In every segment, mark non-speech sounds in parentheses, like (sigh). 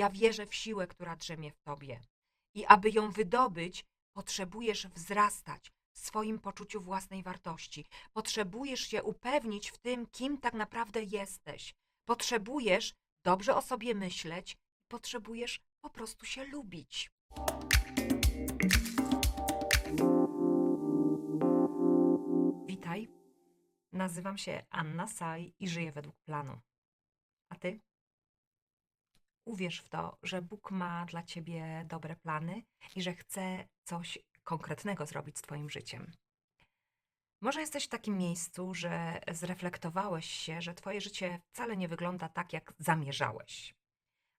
Ja wierzę w siłę, która drzemie w tobie. I aby ją wydobyć, potrzebujesz wzrastać w swoim poczuciu własnej wartości. Potrzebujesz się upewnić w tym, kim tak naprawdę jesteś. Potrzebujesz dobrze o sobie myśleć, potrzebujesz po prostu się lubić. Witaj. Nazywam się Anna Saj i żyję według planu. A ty? Uwierz w to, że Bóg ma dla ciebie dobre plany i że chce coś konkretnego zrobić z twoim życiem. Może jesteś w takim miejscu, że zreflektowałeś się, że twoje życie wcale nie wygląda tak, jak zamierzałeś.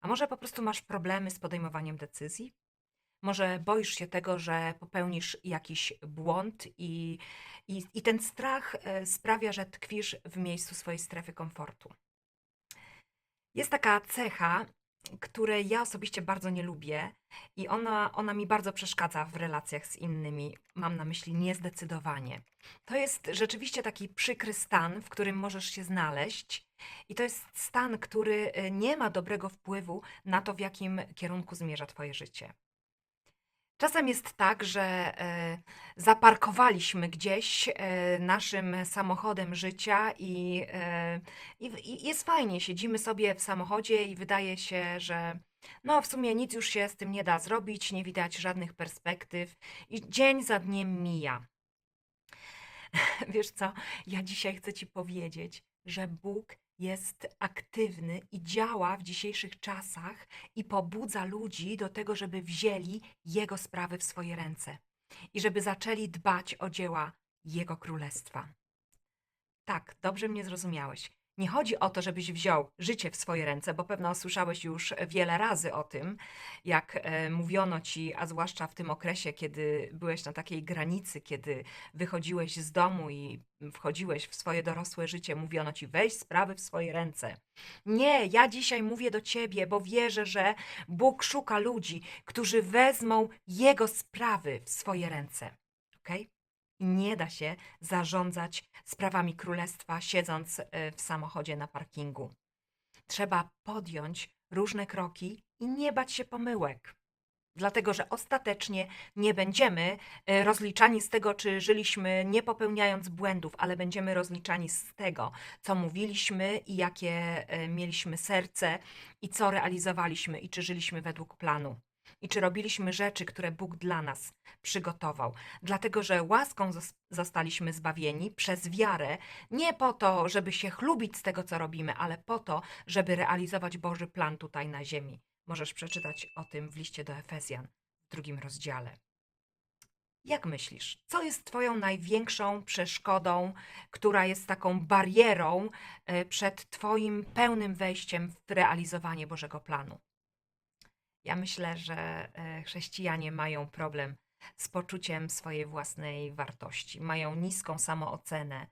A może po prostu masz problemy z podejmowaniem decyzji? Może boisz się tego, że popełnisz jakiś błąd i, i, i ten strach e, sprawia, że tkwisz w miejscu swojej strefy komfortu. Jest taka cecha, której ja osobiście bardzo nie lubię i ona, ona mi bardzo przeszkadza w relacjach z innymi. Mam na myśli niezdecydowanie. To jest rzeczywiście taki przykry stan, w którym możesz się znaleźć, i to jest stan, który e, nie ma dobrego wpływu na to, w jakim kierunku zmierza Twoje życie. Czasem jest tak, że e, zaparkowaliśmy gdzieś e, naszym samochodem życia i, e, i, i jest fajnie. Siedzimy sobie w samochodzie i wydaje się, że no w sumie nic już się z tym nie da zrobić, nie widać żadnych perspektyw i dzień za dniem mija. (laughs) Wiesz co, ja dzisiaj chcę Ci powiedzieć, że Bóg jest aktywny i działa w dzisiejszych czasach i pobudza ludzi do tego, żeby wzięli Jego sprawy w swoje ręce i żeby zaczęli dbać o dzieła Jego królestwa. Tak, dobrze mnie zrozumiałeś. Nie chodzi o to, żebyś wziął życie w swoje ręce, bo pewno słyszałeś już wiele razy o tym, jak e, mówiono ci, a zwłaszcza w tym okresie, kiedy byłeś na takiej granicy, kiedy wychodziłeś z domu i wchodziłeś w swoje dorosłe życie, mówiono ci, weź sprawy w swoje ręce. Nie, ja dzisiaj mówię do ciebie, bo wierzę, że Bóg szuka ludzi, którzy wezmą Jego sprawy w swoje ręce. Okej? I nie da się zarządzać sprawami królestwa, siedząc e, w samochodzie na parkingu. Trzeba podjąć różne kroki i nie bać się pomyłek. Dlatego, że ostatecznie nie będziemy e, rozliczani z tego, czy żyliśmy nie popełniając błędów, ale będziemy rozliczani z tego, co mówiliśmy i jakie e, mieliśmy serce i co realizowaliśmy i czy żyliśmy według planu i czy robiliśmy rzeczy, które Bóg dla nas przygotował. Dlatego, że łaską zos- zostaliśmy zbawieni przez wiarę, nie po to, żeby się chlubić z tego, co robimy, ale po to, żeby realizować Boży plan tutaj na ziemi. Możesz przeczytać o tym w liście do Efezjan w drugim rozdziale. Jak myślisz, co jest Twoją największą przeszkodą, która jest taką barierą e, przed Twoim pełnym wejściem w realizowanie Bożego planu? Ja myślę, że e, chrześcijanie mają problem z poczuciem swojej własnej wartości, mają niską samoocenę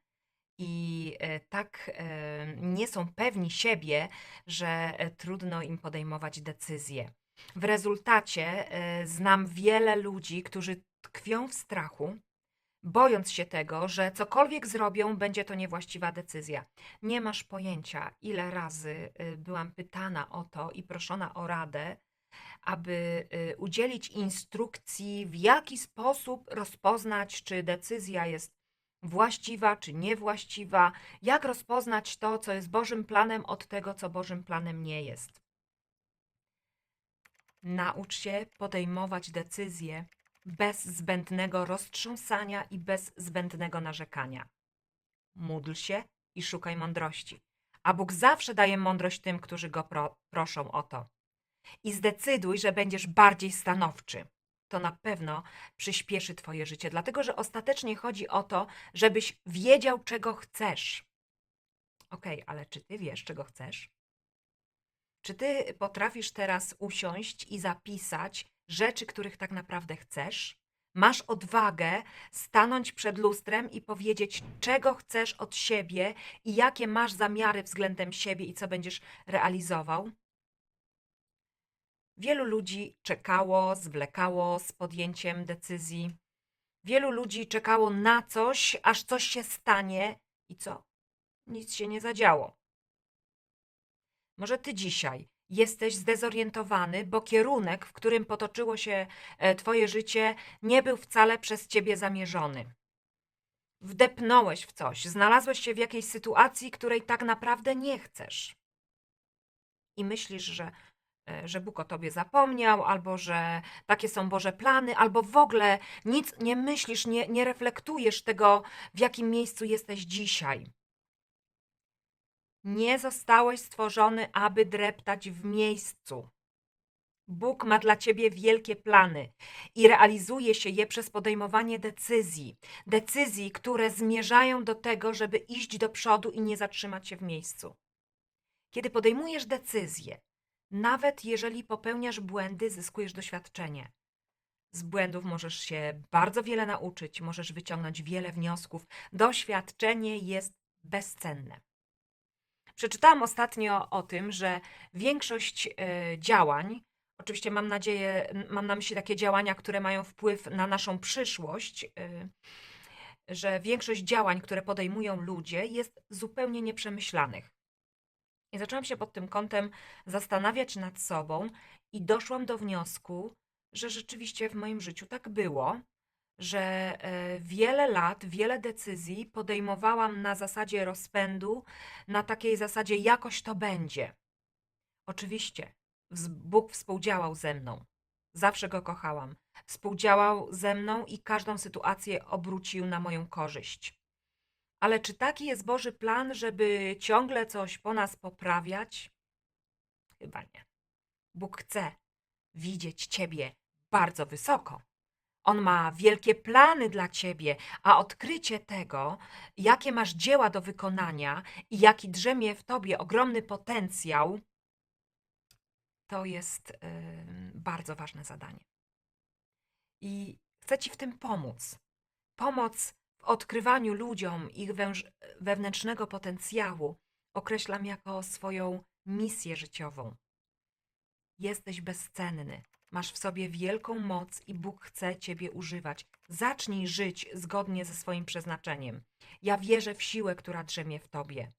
i e, tak e, nie są pewni siebie, że trudno im podejmować decyzje. W rezultacie znam wiele ludzi, którzy tkwią w strachu, bojąc się tego, że cokolwiek zrobią, będzie to niewłaściwa decyzja. Nie masz pojęcia, ile razy byłam pytana o to i proszona o radę, aby y, udzielić instrukcji, w jaki sposób rozpoznać, czy decyzja jest właściwa, czy niewłaściwa, jak rozpoznać to, co jest Bożym planem, od tego, co Bożym planem nie jest. Naucz się podejmować decyzje bez zbędnego roztrząsania i bez zbędnego narzekania. Módl się i szukaj mądrości. A Bóg zawsze daje mądrość tym, którzy go pro, proszą o to i zdecyduj, że będziesz bardziej stanowczy. To na pewno przyspieszy Twoje życie, dlatego że ostatecznie chodzi o to, żebyś wiedział, czego chcesz. Okej, ale czy Ty wiesz, czego chcesz? Czy Ty potrafisz teraz usiąść i zapisać rzeczy, których tak naprawdę chcesz? Masz odwagę stanąć przed lustrem i powiedzieć, czego chcesz od siebie i jakie masz zamiary względem siebie i co będziesz realizował? Wielu ludzi czekało, zwlekało z podjęciem decyzji. Wielu ludzi czekało na coś, aż coś się stanie i co? Nic się nie zadziało. Może ty dzisiaj Jesteś zdezorientowany, bo kierunek, w którym potoczyło się e, Twoje życie, nie był wcale przez Ciebie zamierzony. Wdepnąłeś w coś, znalazłeś się w jakiejś sytuacji, której tak naprawdę nie chcesz. I myślisz, że, że Bóg o Tobie zapomniał, albo że takie są Boże plany, albo w ogóle nic nie myślisz, nie, nie reflektujesz tego, w jakim miejscu jesteś dzisiaj. Nie zostałeś stworzony, aby dreptać w miejscu. Bóg ma dla ciebie wielkie plany i realizuje się je przez podejmowanie decyzji. Decyzji, które zmierzają do tego, żeby iść do przodu i nie zatrzymać się w miejscu. Kiedy podejmujesz decyzje, nawet jeżeli popełniasz błędy, zyskujesz doświadczenie. Z błędów możesz się bardzo wiele nauczyć, możesz wyciągnąć wiele wniosków. Doświadczenie jest bezcenne. Przeczytałam ostatnio o tym, że większość e, działań, oczywiście mam nadzieję, mam na myśli takie działania, które mają wpływ na naszą przyszłość, e, że większość działań, które podejmują ludzie, jest zupełnie nieprzemyślanych. I zaczęłam się pod tym kątem zastanawiać nad sobą i doszłam do wniosku, że rzeczywiście w moim życiu tak było, że e, wiele lat, wiele decyzji podejmowałam na zasadzie rozpędu, na takiej zasadzie jakoś to będzie. Oczywiście, Bóg współdziałał ze mną. Zawsze go kochałam. Współdziałał ze mną i każdą sytuację obrócił na moją korzyść. Ale czy taki jest Boży plan, żeby ciągle coś po nas poprawiać? Chyba nie. Bóg chce widzieć Ciebie bardzo wysoko. On ma wielkie plany dla ciebie, a odkrycie tego, jakie masz dzieła do wykonania i jaki drzemie w tobie ogromny potencjał, to jest bardzo ważne zadanie. I chcę ci w tym pomóc. Pomoc w odkrywaniu ludziom ich wewnętrznego potencjału określam jako swoją misję życiową. Jesteś bezcenny. Masz w sobie wielką moc i Bóg chce Ciebie używać. Zacznij żyć zgodnie ze swoim przeznaczeniem. Ja wierzę w siłę, która drzemie w Tobie.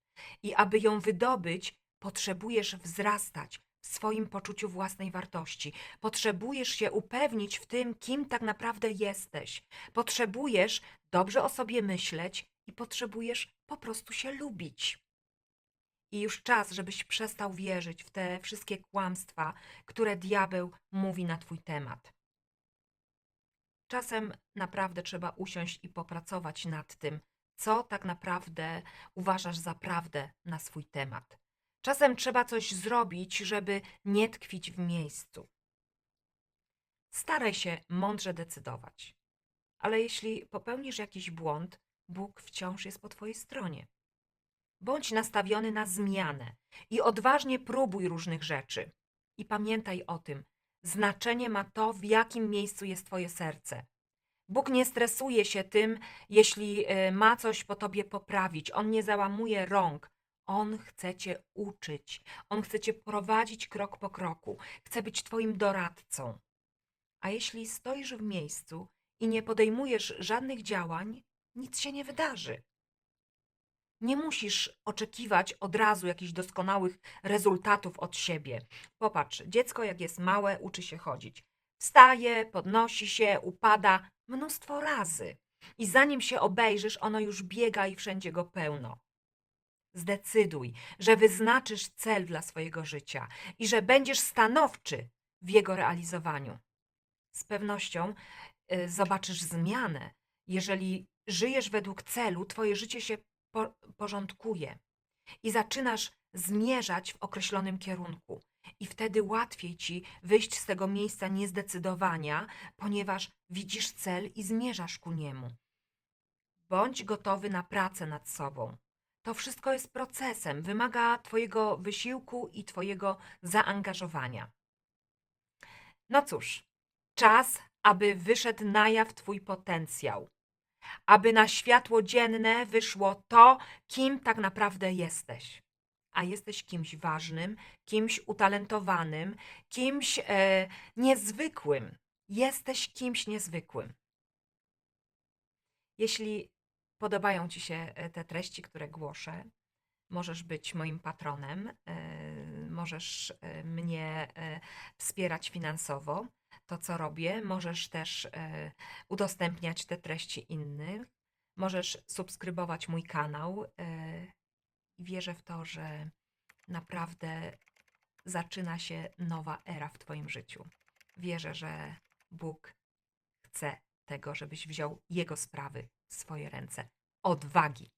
I aby ją wydobyć, potrzebujesz wzrastać w swoim poczuciu własnej wartości. Potrzebujesz się upewnić w tym, kim tak naprawdę jesteś. Potrzebujesz dobrze o sobie myśleć i potrzebujesz po prostu się lubić. I już czas, żebyś przestał wierzyć w te wszystkie kłamstwa, które diabeł mówi na twój temat. Czasem naprawdę trzeba usiąść i popracować nad tym, co tak naprawdę uważasz za prawdę na swój temat. Czasem trzeba coś zrobić, żeby nie tkwić w miejscu. Staraj się mądrze decydować, ale jeśli popełnisz jakiś błąd, Bóg wciąż jest po twojej stronie. Bądź nastawiony na zmianę i odważnie próbuj różnych rzeczy. I pamiętaj o tym, znaczenie ma to, w jakim miejscu jest Twoje serce. Bóg nie stresuje się tym, jeśli y, ma coś po Tobie poprawić. On nie załamuje rąk. On chce Cię uczyć. On chce Cię prowadzić krok po kroku. Chce być Twoim doradcą. A jeśli stoisz w miejscu i nie podejmujesz żadnych działań, nic się nie wydarzy. Nie musisz oczekiwać od razu jakichś doskonałych rezultatów od siebie. Popatrz, dziecko jak jest małe, uczy się chodzić. Wstaje, podnosi się, upada mnóstwo razy. I zanim się obejrzysz, ono już biega i wszędzie go pełno. Zdecyduj, że wyznaczysz cel dla swojego życia i że będziesz stanowczy w jego realizowaniu. Z pewnością y, zobaczysz zmianę. Jeżeli żyjesz według celu, twoje życie się po, porządkuje i zaczynasz zmierzać w określonym kierunku. I wtedy łatwiej ci wyjść z tego miejsca niezdecydowania, ponieważ widzisz cel i zmierzasz ku niemu. Bądź gotowy na pracę nad sobą. To wszystko jest procesem, wymaga Twojego wysiłku i Twojego zaangażowania. No cóż, czas, aby wyszedł na jaw Twój potencjał aby na światło dzienne wyszło to, kim tak naprawdę jesteś. A jesteś kimś ważnym, kimś utalentowanym, kimś e, niezwykłym. Jesteś kimś niezwykłym. Jeśli podobają Ci się e, te treści, które głoszę, możesz być moim patronem. E, możesz e, mnie wspierać finansowo, to co robię. Możesz też udostępniać te treści innych. Możesz subskrybować mój kanał. wierzę w to, że naprawdę zaczyna się nowa era w Twoim życiu. Wierzę, że Bóg chce tego, żebyś wziął Jego sprawy swoje ręce. Odwagi